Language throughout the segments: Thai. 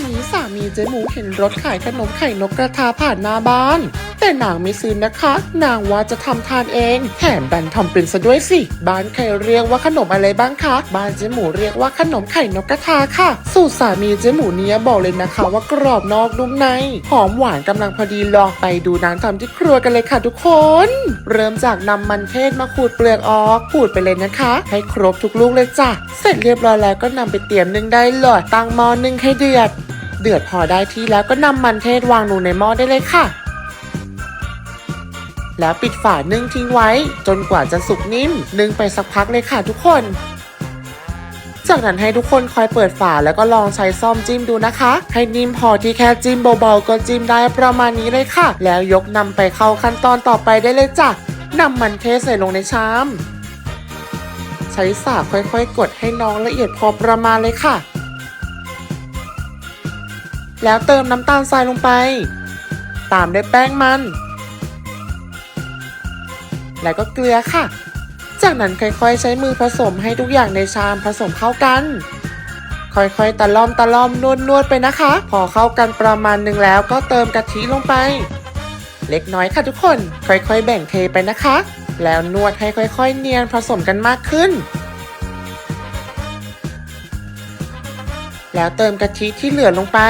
buenos เจ๊หมูเห็นรถขายขนมไข่นกกระทาผ่านหน้าบ้าน แต่นางไม่ซื้อนะคะ นางว่าจะทำทานเอง แถมดันทำเป็นซะด้วยสิ บ้านใครเรียกว่าขนมอะไรบ้างคะ บ้านเจ๊หมูเรียกว่าขนมไข่นกกระทาค่ะ สูตรสามีเจ๊หมูเนี้ยบอกเลยนะคะ ว่ากรอบนอกนุ่มใน หอมหวานกำลังพอดีลองไปดูนางทำที่ครัวกันเลยค่ะทุกคน เริ่มจากนำมันเทศมาขูดเปลือกออกขูดไปเลยนะคะ ให้ครบทุกลูกเลยจ้ะ เสร็จเรียบร้อยแล้วก็นำไปเตรียมนึ่งได้เลยตั้งหม้อนึ่งให้เดือด เดือดพอได้ที่แล้วก็นำมันเทศวางลงในหม้อได้เลยค่ะ แล้วปิดฝานึ่งทิ้งไว้ จนกว่าจะสุกนิ่ม นึ่งไปสักพักเลยค่ะทุกคน จากนั้นให้ทุกคนคอยเปิดฝาแล้วก็ลองใช้ซ่อมจิ้มดูนะคะ ให้นิ่มพอที่แค่จิ้มเบาๆก็จิ้มได้ประมาณนี้เลยค่ะ แล้วยกนำไปเข้าขั้นตอนต่อไปได้เลยจ้ะนำมันเทใส่ลงในชาม ใช้สากค่อยๆ กดให้น้องละเอียดพอประมาณเลยค่ะ แล้วเติมน้ำตาลทรายลงไป ตามด้วยแป้งมัน แล้วก็เกลือค่ะ จากนั้นค่อยๆ ใช้มือผสมให้ทุกอย่างในชามผสมเข้ากัน ค่อยๆ ตะล่อมตะล่อมนวดนวดๆ ไปนะคะ พอเข้ากันประมาณหนึ่งแล้วก็เติมกะทิลงไป เล็กน้อยค่ะทุกคน ค่อยๆ แบ่งเทไปนะคะ แล้วนวดให้ค่อยๆ เนียนผสมกันมากขึ้นแล้วเติมกะทิที่เหลือลงไป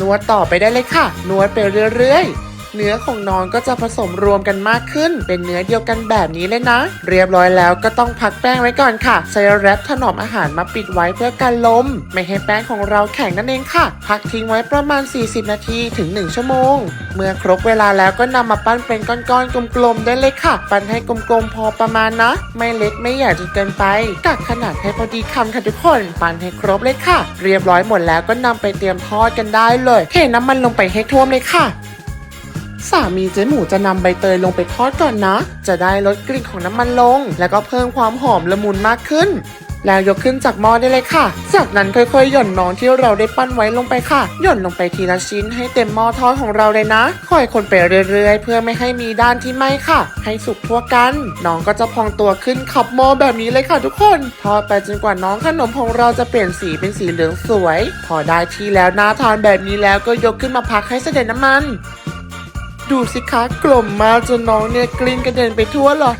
นวดต่อไปได้เลยค่ะ นวดไปเรื่อยๆ เนื้อของน้องก็จะผสมรวมกันมากขึ้น เป็นเนื้อเดียวกันแบบนี้เลยนะ เรียบร้อยแล้วก็ต้องพักแป้งไว้ก่อนค่ะ ใช้แรปถนอมอาหารมาปิดไว้เพื่อกันลม ไม่ให้แป้งของเราแข็งนั่นเองค่ะ พักทิ้งไว้ประมาณ 40 นาทีถึง 1 ชั่วโมง เมื่อครบเวลาแล้วก็นำมาปั้นเป็นก้อนๆกลมๆได้เลยค่ะ ปั้นให้กลมๆพอประมาณนะ ไม่เล็กไม่ใหญ่จนเกินไปกักขนาดให้พอดีคำค่ะทุกคน ปั้นให้ครบเลยค่ะ เรียบร้อยหมดแล้วก็นำไปเตรียมทอดกันได้เลย เทน้ำมันลงไปให้ท่วมเลยค่ะ สามีเจ๊หมูจะนำใบเตยลงไปทอดก่อนนะ จะได้ลดกลิ่นของน้ำมันลง แล้วก็เพิ่มความหอมละมุนมากขึ้น แล้วยกขึ้นจากหม้อได้เลยค่ะ จากนั้นค่อยๆ หย่อนน้องที่เราได้ปั้นไว้ลงไปค่ะ หย่อนลงไปทีละชิ้นให้เต็มหม้อทอดของเราเลยนะ ค่อยคนไปเรื่อยๆ เพื่อไม่ให้มีด้านที่ไหม้ค่ะ ให้สุกทั่วกัน น้องก็จะพองตัวขึ้นขับหม้อแบบนี้เลยค่ะทุกคน ทอดไปจนกว่าน้องขนมของเราจะเปลี่ยนสีเป็นสีเหลืองสวย พอได้ที่แล้วน่าทานแบบนี้แล้วก็ยกขึ้นมาพักให้เสด็จน้ำมัน ดูสิคะกล่มมากจนน้องเนี่ยกลิ้นกระเด็นไปทั่วเลย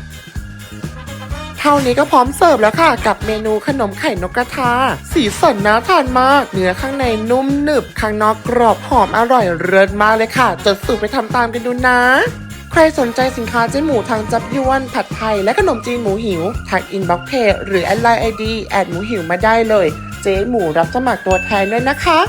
เท่านี้ก็พร้อมเสิร์ฟแล้วค่ะ กับเมนูขนมไข่นกกระทา สีสันน่าทานมาก เนื้อข้างในนุ่มหนึบ ข้างนอกกรอบหอมอร่อยเลิศมากเลยค่ะ จดสูตรไปทำตามกันดูนะ ใครสนใจสินค้าเจ๊หมูทางจับยวนผัดไทยและขนมจีนหมูหิวทางอินบ็อกเพจหรือแอดไลน์ไอดีแอดหมูหิวมาได้เลย เจ๊หมูรับสมัครตัวแทนด้วยนะคะ